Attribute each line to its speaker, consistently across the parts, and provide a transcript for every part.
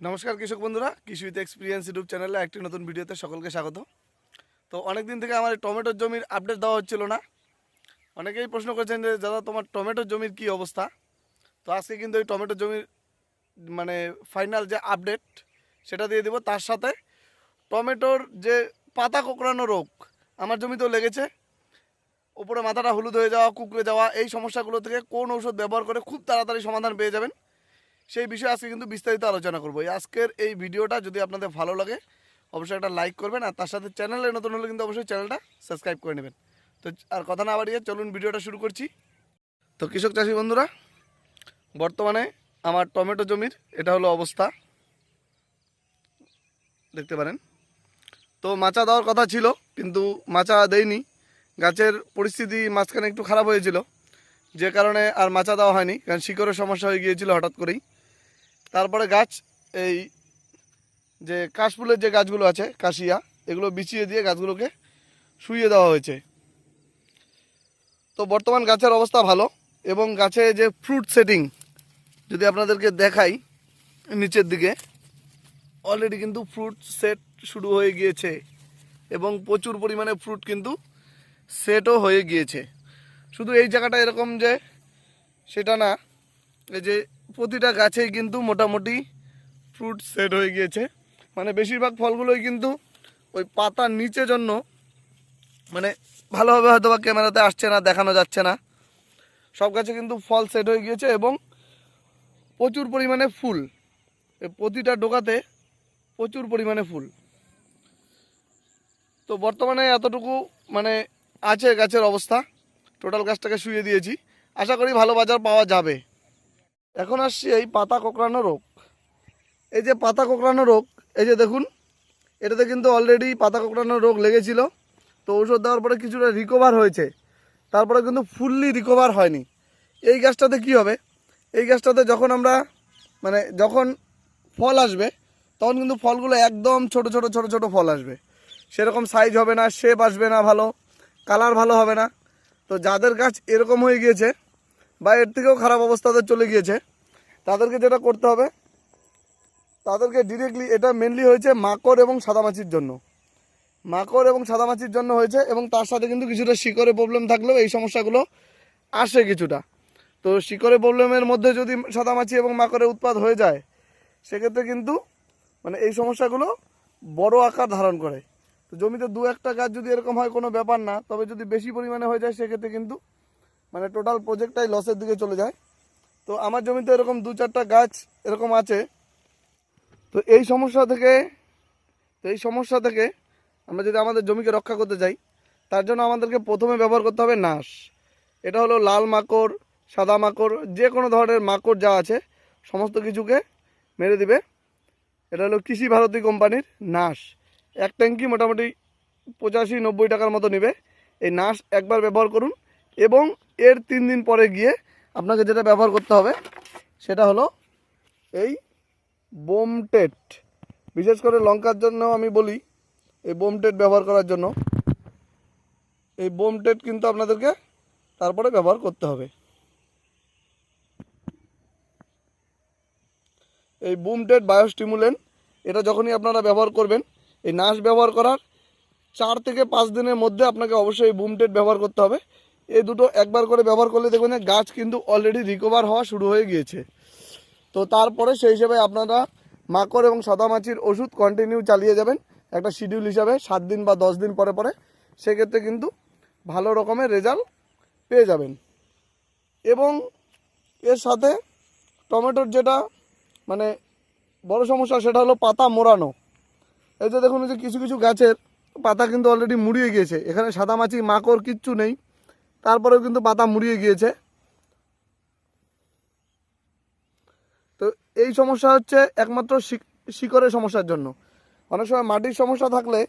Speaker 1: নমস্কার কৃষক বন্ধুরা কৃষিতে এক্সপিরিয়েন্স ইউটিউব চ্যানেলে একটি নতুন ভিডিওতে সকলকে স্বাগত। তো অনেক দিন থেকে আমার টমেটোর জমির আপডেট দেওয়া হচ্ছিল না। অনেকেই প্রশ্ন করছেন যে, দাদা, তোমার টমেটোর জমির কি অবস্থা? তো আজকে কিন্তু ওই টমেটোর জমির মানে ফাইনাল যে আপডেট সেটা দিয়ে দিব। তার সাথে টমেটোর যে পাতা কোঁকড়ানো রোগ, আমার জমিতেও লেগেছে। উপরে মাথাটা হলুদ হয়ে যাওয়া, কুকড়ে যাওয়া, এই সমস্যাগুলো থেকে কোন ঔষধ ব্যবহার করে খুব তাড়াতাড়ি সমাধান পেয়ে যাবেন। সেই বিষয়ে আজকে কিন্তু বিস্তারিত আলোচনা করব। আজকের এই ভিডিওটা যদি আপনাদের ভালো লাগে, অবশ্যই একটা লাইক করবেন আর তার সাথে চ্যানেলে নতুন হলে কিন্তু অবশ্যই চ্যানেলটা সাবস্ক্রাইব করে নেবেন। তো আর কথা না বাড়িয়ে চলুন ভিডিওটা শুরু করছি। তো কৃষক চাষি বন্ধুরা, বর্তমানে আমার টমেটো জমির এটা হলো অবস্থা। দেখতে পারেন। তো মাচা দেওয়ার কথা ছিল, কিন্তু মাচা দেয়নি। গাছের পরিস্থিতি মাঝখানে একটু খারাপ হয়েছিল, যে কারণে আর মাচা দেওয়া হয়নি, কারণ শিকড়ের সমস্যা হয়ে গিয়েছিল হঠাৎ করেই। তারপরে গাছ, এই যে কাশফুলের যে গাছগুলো আছে, কাশিয়া, এগুলো বিছিয়ে দিয়ে গাছগুলোকে শুইয়ে দেওয়া হয়েছে। তো বর্তমান গাছের অবস্থা ভালো এবং গাছে যে ফ্রুট সেটিং যদি আপনাদেরকে দেখাই নিচের দিকে অলরেডি কিন্তু ফ্রুট সেট শুরু হয়ে গিয়েছে এবং প্রচুর পরিমাণে ফ্রুট কিন্তু সেটও হয়ে গিয়েছে। শুধু এই জায়গাটা এরকম যে, সেটা না, এই যে প্রতিটা গাছেই কিন্তু মোটামুটি ফ্রুট সেট হয়ে গিয়েছে। মানে বেশিরভাগ ফলগুলোই কিন্তু ওই পাতার নিচে জন্য মানে ভালোভাবে হয়তো বা ক্যামেরাতে আসছে না, দেখানো যাচ্ছে না। সব গাছে কিন্তু ফল সেট হয়ে গিয়েছে এবং প্রচুর পরিমাণে ফুল। প্রতিটা ডোকাতে প্রচুর পরিমাণে ফুল। তো বর্তমানে এতটুকু মানে আছে গাছের অবস্থা। টোটাল গাছটাকে শুয়ে দিয়েছি। আশা করি ভালো বাজার পাওয়া যাবে। এখন আসছি এই পাতা কোঁকড়ানো রোগ। এই যে পাতা কোঁকড়ানো রোগ, এই যে দেখুন, এটাতে কিন্তু অলরেডি পাতা কোঁকড়ানো রোগ লেগেছিল। তো ওষুধ দেওয়ার পরে কিছুটা রিকভার হয়েছে। তারপরে কিন্তু ফুললি রিকভার হয়নি। এই গাছটাতে কি হবে? এই গাছটাতে যখন আমরা মানে যখন ফল আসবে, তখন কিন্তু ফলগুলো একদম ছোট ছোট ছোট ছোট ফল আসবে। সেরকম সাইজ হবে না শেপ আসবে না ভালো কালার ভালো হবে না। তো যাদের গাছ এরকম হয়ে গিয়েছে বা এর থেকেও খারাপ অবস্থাতে চলে গিয়েছে তাদেরকে যেটা করতে হবে, তাদেরকে ডিরেক্টলি এটা মেনলি হয়েছে মাকড় এবং সাদামাছির জন্য। মাকড় এবং সাদামাছির জন্য হয়েছে এবং তার সাথে কিন্তু কিছুটা শিকড়ে প্রবলেম থাকলেও এই সমস্যাগুলো আসে কিছুটা। তো শিকড়ে প্রবলেমের মধ্যে যদি সাদামাছি এবং মাকড়ের উৎপাদ হয়ে যায়, সেক্ষেত্রে কিন্তু মানে এই সমস্যাগুলো বড় আকার ধারণ করে। তো জমিতে দু একটা গাছ যদি এরকম হয় কোনো ব্যাপার না, তবে যদি বেশি পরিমাণে হয়ে যায়, সেক্ষেত্রে কিন্তু মানে টোটাল প্রজেক্টটাই লসের দিকে চলে যায়। তো আমার জমিতে এরকম দু চারটা গাছ এরকম আছে। তো এই সমস্যা থেকে, তো এই সমস্যা থেকে আমরা যদি আমাদের জমিকে রক্ষা করতে চাই তার জন্য আমাদেরকে প্রথমে ব্যবহার করতে হবে নাশ। এটা হলো লাল মাকড়, সাদা মাকড়, যে কোনো ধরনের মাকড় যা আছে, সমস্ত কিছুকে মেরে দিবে। এটা হলো কৃষি ভারতী কোম্পানির নাশ। এক ট্যাঙ্কি মোটামুটি পঁচাশি, নব্বই টাকার মতো নেবে। এই নাশ একবার ব্যবহার করুন এবং এর তিন দিন পরে গিয়ে আপনাকে যেটা ব্যবহার করতে হবে, সেটা হলো এই বোমটেট বিশেষ করে লঙ্কার জন্য আমি বলি, এই বোমটেট ব্যবহার করার জন্য। এই বোমটেট কিন্তু আপনাদেরকে তারপরে ব্যবহার করতে হবে। এই বুমটেড বায়োস্টিমুলেন্ট, এটা যখনই আপনারা ব্যবহার করবেন, এই নাশ ব্যবহার করার চার থেকে পাঁচ দিনের মধ্যে আপনাকে অবশ্যই এই বুমটেড ব্যবহার করতে হবে। এই দুটো একবার করে ব্যবহার করলে দেখবেন গাছ কিন্তু অলরেডি রিকভার হওয়া শুরু হয়ে গিয়েছে। তো তারপরে সেই হিসেবে আপনারা মাকড় এবং সাদামাছির ওষুধ কন্টিনিউ চালিয়ে যাবেন, একটা শিডিউল হিসাবে সাত দিন বা দশ দিন পরে পরে। সেক্ষেত্রে কিন্তু ভালো রকমের রেজাল্ট পেয়ে যাবেন। এবং এর সাথে টমেটোর যেটা মানে বড় সমস্যা, সেটা হলো পাতা মোড়ানো। এই যে দেখুন যে কিছু কিছু গাছের পাতা কিন্তু অলরেডি মুড়িয়ে গিয়েছে। এখানে সাদামাছি, মাকড় কিচ্ছু নেই। তারপরেও কিন্তু পাতা মুড়িয়ে গিয়েছে। তো এই সমস্যা হচ্ছে একমাত্র শিক- শিকড়ের সমস্যার জন্য। অনেক সময় মাটির সমস্যা থাকলে,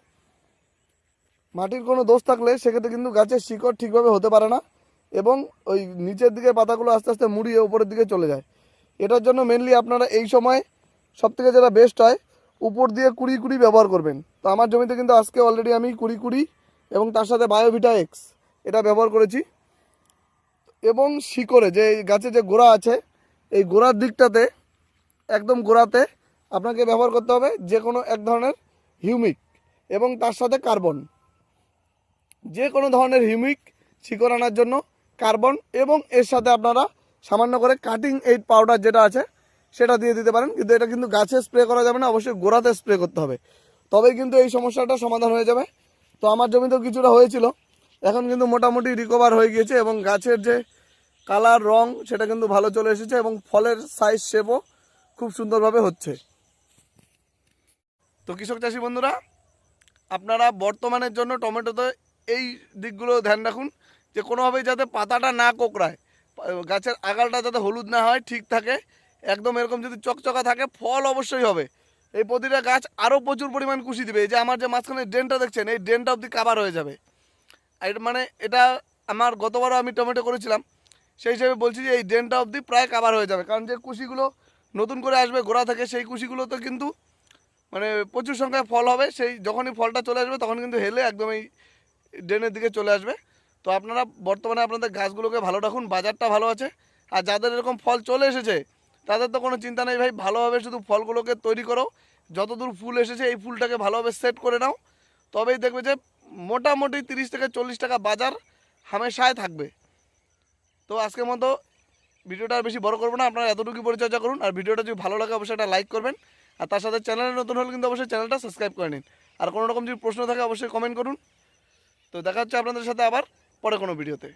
Speaker 1: মাটির কোনো দোষ থাকলে সেক্ষেত্রে কিন্তু গাছের শিকড় ঠিকভাবে হতে পারে না এবং ওই নিচের দিকে পাতাগুলো আস্তে আস্তে মুড়িয়ে উপরের দিকে চলে যায়। এটার জন্য মেনলি আপনারা এই সময় সবথেকে যেটা বেস্ট হয়, উপর দিয়ে কুড়ি কুড়ি ব্যবহার করবেন। তো আমার জমিতে কিন্তু আজকে অলরেডি আমি কুড়ি কুড়ি এবং তার সাথে বায়োভিটা এক্স এটা ব্যবহার করেছি। এবং শিকড়ে, যে গাছে যে গোড়া আছে, এই গোড়ার দিকটাতে, একদম গোড়াতে আপনাকে ব্যবহার করতে হবে যে কোনো এক ধরনের হিউমিক এবং তার সাথে কার্বন। যে কোনো ধরনের হিউমিক শিকড় আনার জন্য কার্বন এবং এর সাথে আপনারা সামান্য করে কাটিং এইট পাউডার যেটা আছে, সেটা দিয়ে দিতে পারেন। কিন্তু এটা কিন্তু গাছে স্প্রে করা যাবে না, অবশ্যই গোড়াতে স্প্রে করতে হবে। তবেই কিন্তু এই সমস্যাটা সমাধান হয়ে যাবে। তো আমার জমিতেও কিছুটা হয়েছিল। এখন কিন্তু মোটামুটি রিকভার হয়ে গিয়েছে এবং গাছের যে কালার রং, সেটা কিন্তু ভালো চলে এসেছে এবং ফলের সাইজ শেপও খুব সুন্দরভাবে হচ্ছে। তো কৃষক চাষি বন্ধুরা, আপনারা বর্তমানের জন্য টমেটোতে এই দিকগুলো ধ্যান রাখুন যে কোনোভাবেই যাতে পাতাটা না কোকড়ায়, গাছের আগালটা যাতে হলুদ না হয়, ঠিক থাকে, একদম এরকম যদি চকচকা থাকে, ফল অবশ্যই হবে। এই প্রতিটা গাছ আরও প্রচুর পরিমাণ কুশি দিবে। এই যে আমার যে মাঝখানে ড্রেনটা দেখছেন, এই ড্রেনটা অবধি কাবার হয়ে যাবে। মানে এটা আমার গতবারও আমি টমেটো করেছিলাম। সেই হিসেবে বলছি যে এই ড্রেনটা অবধি প্রায় কাভার হয়ে যাবে। কারণ যে কুশিগুলো নতুন করে আসবে, গোড়া থেকে সেই কুশিগুলোতে কিন্তু মানে প্রচুর সংখ্যায় ফল হবে। সেই যখনই ফলটা চলে আসবে, তখন কিন্তু হেলে একদম এই ড্রেনের দিকে চলে আসবে। তো আপনারা বর্তমানে আপনাদের গাছগুলোকে ভালো রাখুন, বাজারটা ভালো আছে। আর যাদের এরকম ফল চলে এসেছে, তাদের তো কোনো চিন্তা নেই ভাই, ভালোভাবে শুধু ফলগুলোকে তৈরি করো। যতদূর ফুল এসেছে, এই ফুলটাকে ভালোভাবে সেট করে নাও। তবেই দেখবে যে মোটামুটি তিরিশ থেকে চল্লিশ টাকা বাজার হামেশায় থাকবে। তো আজকের মতো ভিডিওটা আর বেশি বড় করব না, আপনারা এতটুকু পরিচর্যা করুন। আর ভিডিওটা যদি ভালো লাগে, অবশ্যই একটা লাইক করবেন। আর তার সাথে চ্যানেলে নতুন হলে কিন্তু অবশ্যই চ্যানেলটা সাবস্ক্রাইব করে নিন। আর কোনো রকম যদি প্রশ্ন থাকে, অবশ্যই কমেন্ট করুন। তো দেখা হচ্ছে আপনাদের সাথে আবার পরে কোনো ভিডিওতে।